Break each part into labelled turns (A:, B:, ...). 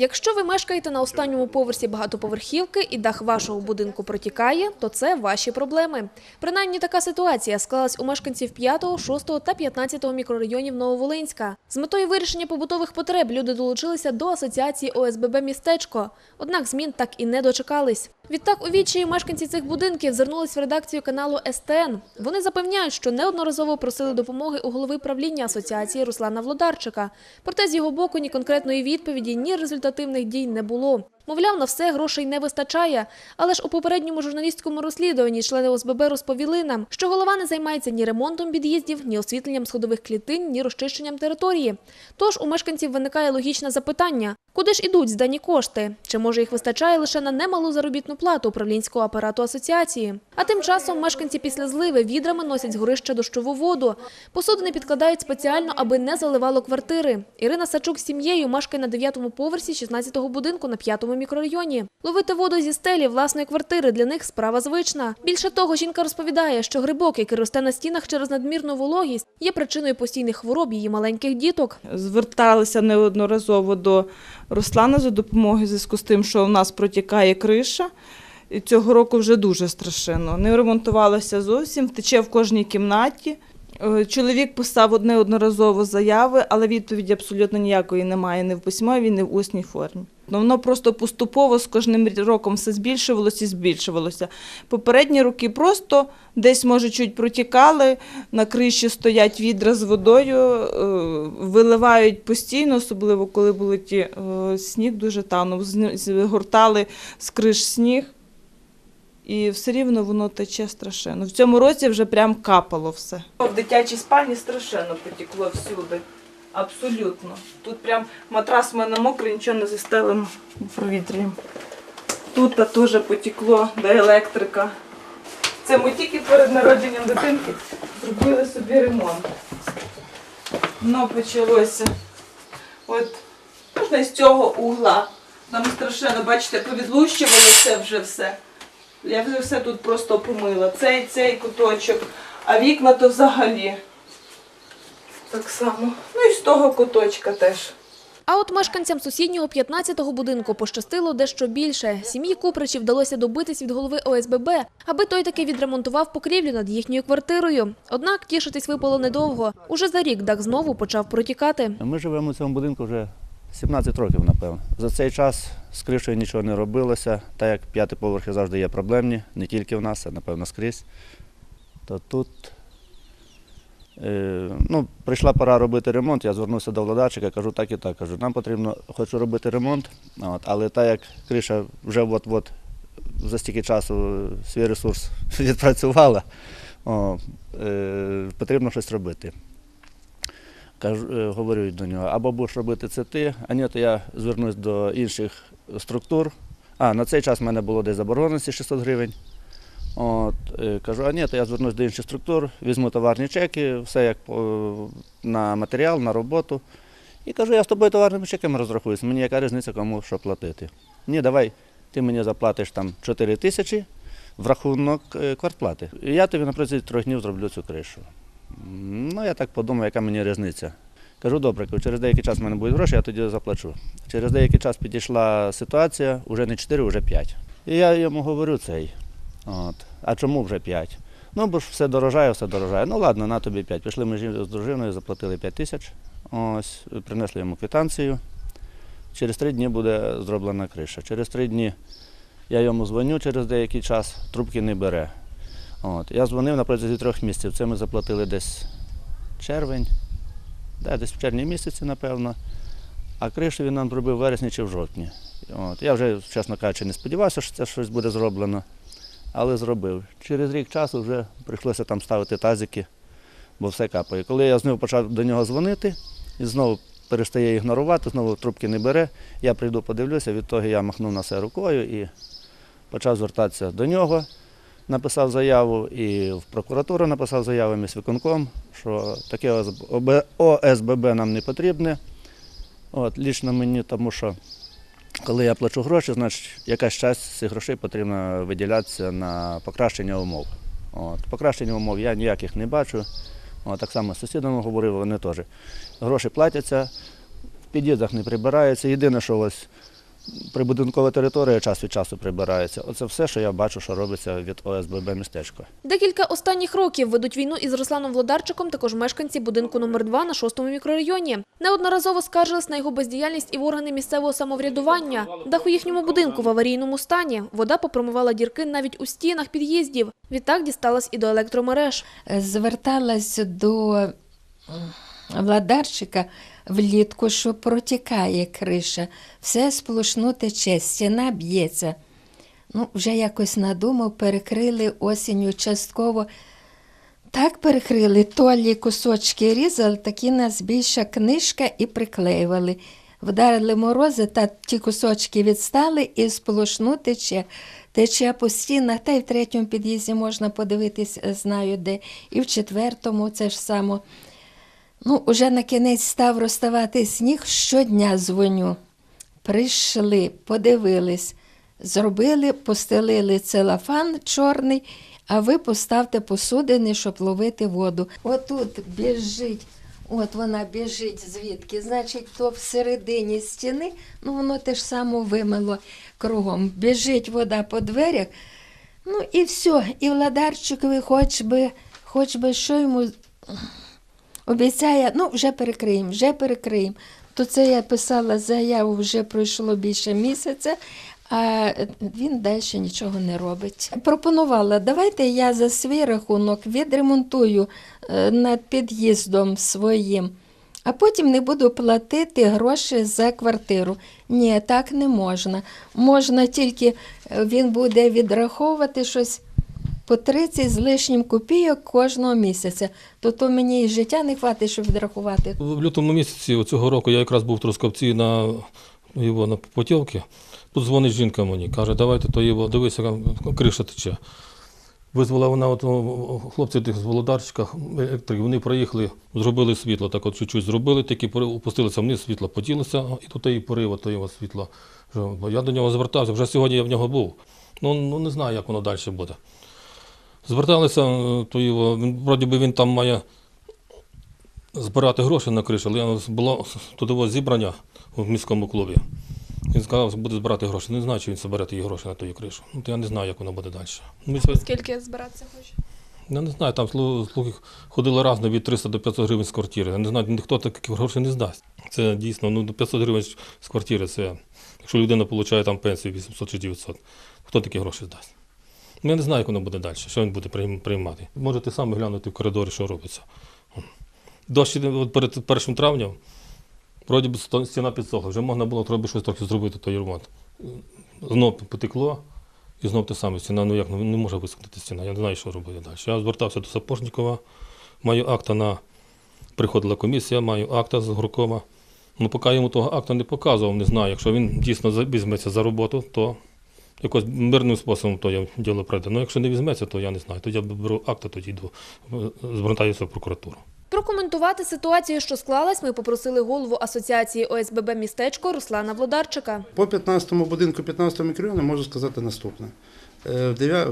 A: Якщо ви мешкаєте на останньому поверсі багатоповерхівки і дах вашого будинку протікає, то це ваші проблеми. Принаймні така ситуація склалась у мешканців 5, 6 та 15 мікрорайонів Нововолинська. З метою вирішення побутових потреб люди долучилися до асоціації ОСББ «Містечко», однак змін так і не дочекались. Відтак у відчаї мешканці цих будинків звернулись в редакцію каналу СТН. Вони запевняють, що неодноразово просили допомоги у голови правління асоціації Руслана Влодарчика. Проте з його боку ні конкретної відповіді, ні результативних дій не було. Мовляв, на все грошей не вистачає. Але ж у попередньому журналістському розслідуванні члени ОСББ розповіли нам, що голова не займається ні ремонтом під'їздів, ні освітленням сходових клітин, ні розчищенням території. Тож у мешканців виникає логічне запитання: куди ж ідуть здані кошти? Чи може їх вистачає лише на немалу заробітну плату управлінського апарату асоціації? А тим часом мешканці після зливи відрами носять з дощову воду. Посудини підкладають спеціально, аби не заливало квартири. Ірина Сачук з сім'єю мешкає на 9-му поверсі 16-го будинку на 5-му мікрорайоні. Ловити воду зі стелі власної квартири для них справа звична. Більше того, жінка розповідає, що грибок, який росте на стінах через надмірну вологість, є причиною постійних хвороб її маленьких діток.
B: Зверталися неодноразово до Руслана за допомогою зв'язку з тим, що в нас протікає криша. І цього року вже дуже страшенно. Не ремонтувалося зовсім, тече в кожній кімнаті. Е, Чоловік писав одне одноразово заяви, але відповіді абсолютно ніякої немає ні в письмовій, ні в усній формі. Ну, Воно просто поступово з кожним роком все збільшувалося і збільшувалося. Попередні роки просто десь, може, чуть протікали, на криші стоять відра з водою, е, виливають постійно, особливо коли були ті е, сніг дуже танув, згортали з криш сніг. І все рівно воно тече страшенно. В цьому році вже прям капало все. В дитячій спальні страшенно потекло всюди. Абсолютно. Тут прям матрас в мене мокрий, нічого не застелимо провітрям. Тут та теж потекло до електрика. Це ми тільки перед народженням дитинки зробили собі ремонт. Воно почалося. От можна з цього угла. Там страшенно, бачите, повідлущувалося вже все. Я вже все тут просто помила. Цей, цей куточок, а вікна то взагалі. Так само. Ну і з того куточка теж.
A: А от мешканцям сусіднього 15-го будинку пощастило дещо більше. Сім'ї Купричів вдалося добитись від голови ОСББ, аби той таки відремонтував покрівлю над їхньою квартирою. Однак тішитись випало недовго. Уже за рік дах знову почав протікати.
C: Ми живемо у цьому будинку вже 17 років, напевно. За цей час з кришею нічого не робилося, так як п'яті поверхи завжди є проблемні, не тільки в нас, а напевно скрізь. То тут е, ну, прийшла пора робити ремонт, я звернувся до владарчика, кажу так і так. Кажу, нам потрібно, хочу робити ремонт, от, але так як криша вже от-от за стільки часу свій ресурс відпрацювала, о, е, потрібно щось робити. Кажу, е, говорю до нього, або будеш робити це ти, а ні, то я звернусь до інших структур. А, на цей час в мене було десь заборгованості 600 гривень. От, е, кажу, а ні, то я звернусь до інших структур, візьму товарні чеки, все як на матеріал, на роботу. І кажу, я з тобою товарними чеками розрахуюся, мені яка різниця, кому що платити. Ні, давай, ти мені заплатиш там 4 тисячі в рахунок е, квартплати. І я тобі на протязі трьох днів зроблю цю кришу. Ну, я так подумав, яка мені різниця. Кажу, добре, через деякий час в мене будуть гроші, я тоді заплачу. Через деякий час підійшла ситуація, вже не 4, вже 5. І я йому говорю цей. От. А чому вже 5? Ну, бо ж все дорожає, все дорожає. Ну ладно, на тобі 5. Пішли ми з дружиною, заплатили 5 тисяч. Ось, принесли йому квитанцію. Через три дні буде зроблена криша. Через три дні я йому дзвоню через деякий час, трубки не бере. От. Я дзвонив на протязі трьох місяців. Це ми заплатили десь червень, да, десь в червні місяці, напевно. А кришу він нам зробив в вересні чи в жовтні. От. Я вже, чесно кажучи, не сподівався, що це щось буде зроблено, але зробив. Через рік часу вже прийшлося там ставити тазики, бо все капає. Коли я знову почав до нього дзвонити і знову перестає ігнорувати, знову трубки не бере, я прийду подивлюся, від того я махнув на це рукою і почав звертатися до нього написав заяву і в прокуратуру написав заяву міськвиконком, що таке ОСББ нам не потрібне. От, лічно мені, тому що коли я плачу гроші, значить якась часть цих грошей потрібно виділятися на покращення умов. От, покращення умов я ніяких не бачу. От, так само з сусідами говорив, вони теж. Гроші платяться, в під'їздах не прибирається. Єдине, що ось прибудинкова територія час від часу прибирається. Оце все, що я бачу, що робиться від ОСББ містечко.
A: Декілька останніх років ведуть війну із Русланом Владарчиком також мешканці будинку номер 2 на 6-му мікрорайоні. Неодноразово скаржились на його бездіяльність і в органи місцевого самоврядування. Дах у їхньому будинку в аварійному стані. Вода попромивала дірки навіть у стінах під'їздів. Відтак дісталась і до електромереж.
D: зверталась до владарчика влітку, що протікає криша, все сплошну тече, стіна б'ється. Ну, вже якось надумав, перекрили осінню частково. Так перекрили, толі кусочки різали, такі нас більша книжка і приклеювали. Вдарили морози, та ті кусочки відстали і сплошну тече. Тече по стінах, та й в третьому під'їзді можна подивитись, е, знаю де, і в четвертому це ж само. Ну, уже на кінець став розставати сніг, щодня дзвоню. Прийшли, подивились, зробили, постелили целофан чорний, а ви поставте посудини, щоб ловити воду. Отут біжить, от вона біжить звідки. Значить, то всередині стіни, ну воно те ж саме вимило кругом. Біжить вода по дверях. Ну і все. І Владарчикові хоч би, хоч би що йому обіцяє, ну вже перекриємо, вже перекриємо. То це я писала заяву, вже пройшло більше місяця, а він далі нічого не робить. Пропонувала, давайте я за свій рахунок відремонтую е, над під'їздом своїм, а потім не буду платити гроші за квартиру. Ні, так не можна. Можна тільки е, він буде відраховувати щось по 30 з лишнім копійок кожного місяця. То то мені і життя не хватить, щоб відрахувати.
E: В лютому місяці цього року я якраз був в Трускавці на його на Потівки. Тут дзвонить жінка мені, каже, давайте то його, дивися, криша тече. Визвала вона от, хлопців тих з володарчика, електрики, вони приїхали, зробили світло, так от чуть-чуть зробили, тільки опустилися вниз, світло поділося, і тут і порив, то його світло. Я до нього звертався, вже сьогодні я в нього був. Ну, ну не знаю, як воно далі буде. Зверталися, е, то його, він, вроді би він там має збирати гроші на кришу, але було трудове зібрання в міському клубі. Він сказав, що буде збирати гроші. Не знаю, чи він збере ті гроші на ту кришу. Ну, то я не знаю, як воно буде далі. Ну, і
A: Скільки збиратися хоче?
E: я не знаю, там слу- слухи ходили разно від 300 до 500 гривень з квартири. Я не знаю, ніхто таких грошей не здасть. Це дійсно, ну, до 500 гривень з квартири, це, якщо людина отримує там пенсію 800 чи 900, хто такі гроші здасть? Ну, я не знаю, як воно буде далі, що він буде приймати. Можете самі глянути в коридорі, що робиться. Дощ перед 1 травня, вроді сто- стіна підсохла, вже можна було треба щось трохи зробити, той ремонт. Знов потекло, і знов те саме стіна, ну як ну, не може висохнути стіна. Я не знаю, що робити далі. Я звертався до Сапожникова, маю акта на приходила комісія, маю акта з Гуркома. Ну, поки йому того акта не показував, не знаю. Якщо він дійсно візьметься за роботу, то якось мирним способом то я діло пройде. Ну, якщо не візьметься, то я не знаю. Тоді я беру акта, тоді йду, звертаюся в прокуратуру.
A: Прокоментувати ситуацію, що склалась, ми попросили голову асоціації ОСББ містечко Руслана Владарчика.
F: По 15-му будинку 15-го мікрорайону можу сказати наступне. Е,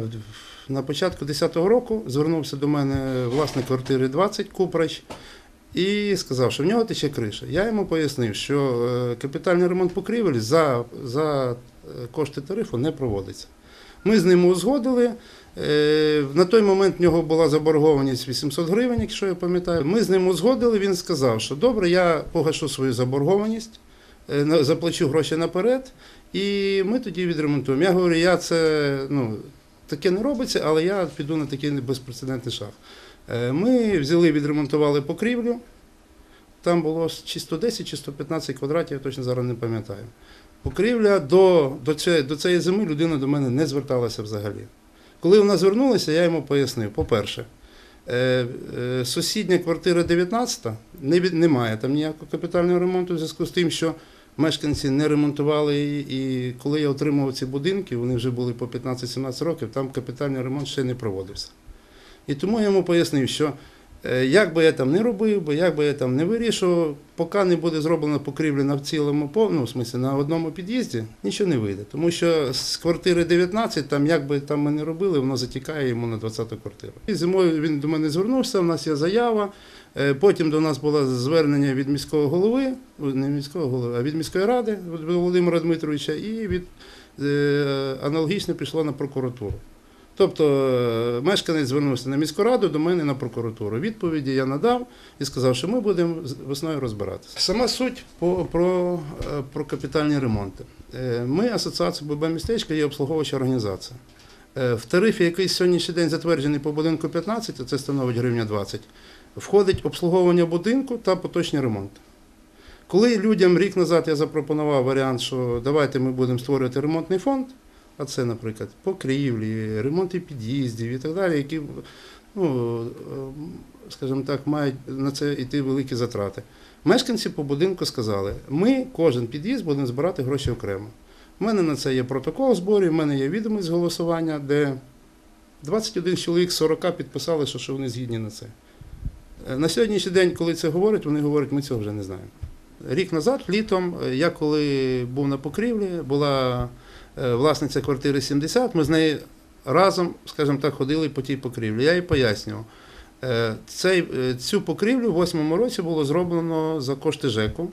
F: На початку 10-го року звернувся до мене власник квартири 20 Купрач і сказав, що в нього тече криша. Я йому пояснив, що е, капітальний ремонт покрівель за, за кошти тарифу не проводиться. Ми з ним узгодили. Е, На той момент в нього була заборгованість 800 гривень, якщо я пам'ятаю. Ми з ним узгодили. Він сказав, що добре, я погашу свою заборгованість, е, заплачу гроші наперед, і ми тоді відремонтуємо. Я говорю, я це ну, таке не робиться, але я піду на такий безпрецедентний шаг. Е, Ми взяли, відремонтували покрівлю. Там було чи 110, чи 115 квадратів, я точно зараз не пам'ятаю. Покрівля до, до, цієї, до цієї зими людина до мене не зверталася взагалі. Коли вона звернулася, я йому пояснив: по-перше, е, е, сусідня квартира 19 не, немає там ніякого капітального ремонту в зв'язку з тим, що мешканці не ремонтували її. І коли я отримав ці будинки, вони вже були по 15-17 років, там капітальний ремонт ще не проводився. І тому я йому пояснив, що Як би я там не робив, би, як би я там не вирішував, поки не буде зроблена покрівля в цілому пов- ну, смислі, на одному під'їзді, нічого не вийде. Тому що з квартири 19, там, як би там ми не робили, воно затікає йому на 20-ту квартиру. І зимою він до мене звернувся, у нас є заява. Е, Потім до нас було звернення від міського голови, не міського голови, а від міської ради Володимира Дмитровича, і від е, аналогічно пішло на прокуратуру. Тобто е, мешканець звернувся на міську раду до мене на прокуратуру. Відповіді я надав і сказав, що ми будемо весною розбиратися. Сама суть по, про, е, про капітальні ремонти. Е, Ми, асоціація ББ містечка, є обслуговуюча організація. В тарифі, який сьогоднішній день затверджений по будинку 15, а це становить гривня 20, входить обслуговування будинку та поточні ремонти. Коли людям рік назад я запропонував варіант, що давайте ми будемо створювати ремонтний фонд, а це, наприклад, покрівлі, ремонти під'їздів і так далі, які, ну, е, скажімо так, мають на це йти великі затрати. Мешканці по будинку сказали, ми кожен під'їзд будемо збирати гроші окремо. У мене на це є протокол зборів, в мене є відомість голосування, де 21 чоловік з 40 підписали, що, вони згідні на це. Е, На сьогоднішній день, коли це говорять, вони говорять, ми цього вже не знаємо. Рік назад, літом, е, я коли був на покрівлі, була власниця квартири 70, ми з нею разом, скажімо так, ходили по тій покрівлі. Я їй пояснював. Е, Цей, е, цю покрівлю в 8 році було зроблено за кошти ЖЕКу.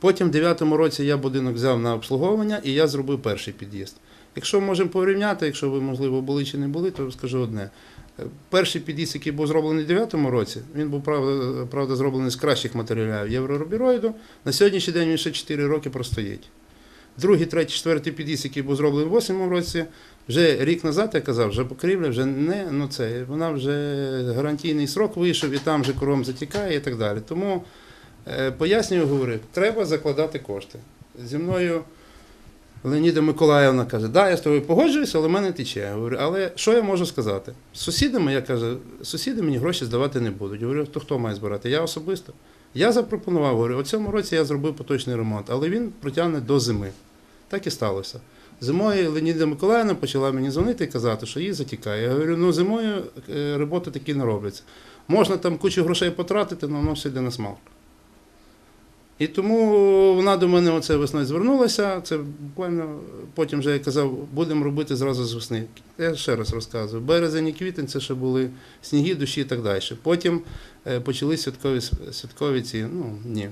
F: Потім в 9 році я будинок взяв на обслуговування і я зробив перший під'їзд. Якщо можемо порівняти, якщо ви, можливо, були чи не були, то скажу одне. Е, Перший під'їзд, який був зроблений в 9 році, він був правда, правда зроблений з кращих матеріалів євроробіроїду. На сьогоднішній день він ще 4 роки простоїть. Другий, третій, четвертий під'їзд, який був зроблений в 8 році, вже рік назад я казав, вже покрівля вже не ну це, вона вже гарантійний срок вийшов і там вже кором затікає і так далі. Тому е, пояснюю, говорю, треба закладати кошти. Зі мною Леоніда Миколаївна каже, да, я з тобою погоджуюся, але в мене тече. Я говорю, але що я можу сказати? З сусідами, я кажу, сусіди мені гроші здавати не будуть. Я говорю, то хто має збирати? Я особисто. Я запропонував, говорю, у цьому році я зробив поточний ремонт, але він протягне до зими. Так і сталося. Зимою Леоніда Миколаївна почала мені дзвонити і казати, що їй затікає. Я говорю, ну зимою е, роботи такі не робляться. Можна там кучу грошей потратити, але воно все йде на смалку. І тому вона до мене оце весною звернулася. Це буквально потім вже я казав, будемо робити зразу з весни. Я ще раз розказую. Березень і квітень це ще були сніги, душі і так далі. Потім е, почали святкові, святкові ці, ну ні.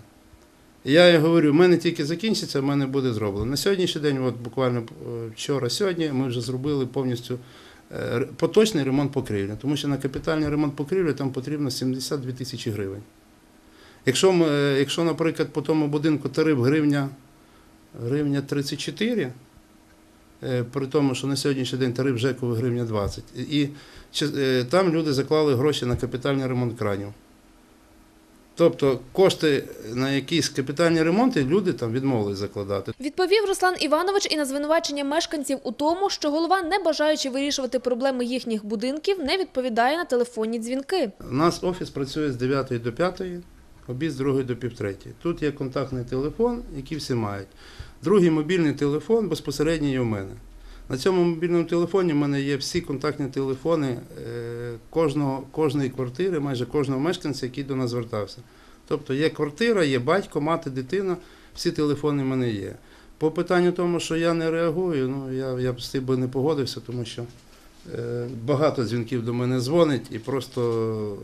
F: Я говорю, в мене тільки закінчиться, в мене буде зроблено. На сьогоднішній день, от буквально е, вчора, сьогодні, ми вже зробили повністю е, поточний ремонт покрівлі, тому що на капітальний ремонт покрівлі там потрібно 72 тисячі гривень. Якщо, якщо, наприклад, по тому будинку тариф гривня, гривня 34, е, при тому, що на сьогоднішній день тариф ЖЕКу гривня 20, і е, там люди заклали гроші на капітальний ремонт кранів. Тобто кошти на якісь капітальні ремонти люди там відмовились закладати.
A: Відповів Руслан Іванович і на звинувачення мешканців у тому, що голова, не бажаючи вирішувати проблеми їхніх будинків, не відповідає на телефонні дзвінки.
F: У нас офіс працює з 9 до 5, обід з 2 до півтретьої. Тут є контактний телефон, який всі мають. Другий мобільний телефон безпосередньо є у мене. На цьому мобільному телефоні в мене є всі контактні телефони е, кожного, кожної квартири, майже кожного мешканця, який до нас звертався. Тобто є квартира, є батько, мати, дитина, всі телефони в мене є. По питанню тому, що я не реагую, ну я, я б з тим би не погодився, тому що е, багато дзвінків до мене дзвонить і просто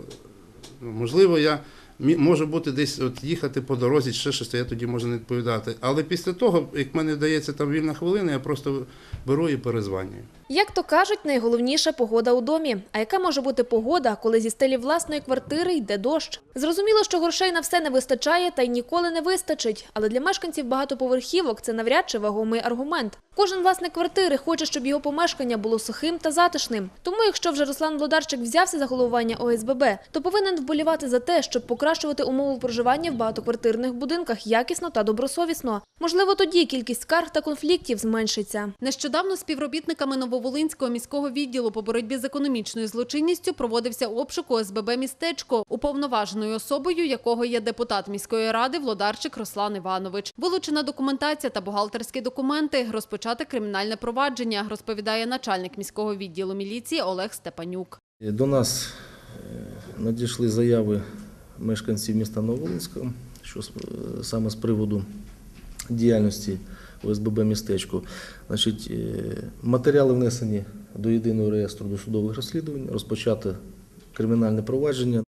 F: ну, можливо я можу бути десь от їхати по дорозі, ще щось, я тоді можу не відповідати. Але після того, як мені дається там вільна хвилина, я просто беру і перезванюю.
A: Як то кажуть, найголовніша погода у домі. А яка може бути погода, коли зі стелі власної квартири йде дощ? Зрозуміло, що грошей на все не вистачає та й ніколи не вистачить. Але для мешканців багатоповерхівок це навряд чи вагомий аргумент. Кожен власник квартири хоче, щоб його помешкання було сухим та затишним. Тому, якщо вже Руслан Влодарчик взявся за головування ОСББ, то повинен вболівати за те, щоб покращувати умови проживання в багатоквартирних будинках якісно та добросовісно. Можливо, тоді кількість скарг та конфліктів зменшиться.
G: Нещодавно співробітниками Нововолинського міського відділу по боротьбі з економічною злочинністю проводився обшук ОСББ «Містечко», уповноваженою особою якого є депутат міської ради Влодарчик Руслан Іванович. Вилучена документація та бухгалтерські документи, розпочати кримінальне провадження, розповідає начальник міського відділу міліції Олег Степанюк.
H: До нас е, надійшли заяви мешканців міста Нововолинського, що е, саме з приводу діяльності ОСББ містечку. Значить, е, матеріали внесені до єдиного реєстру досудових розслідувань, розпочато кримінальне провадження.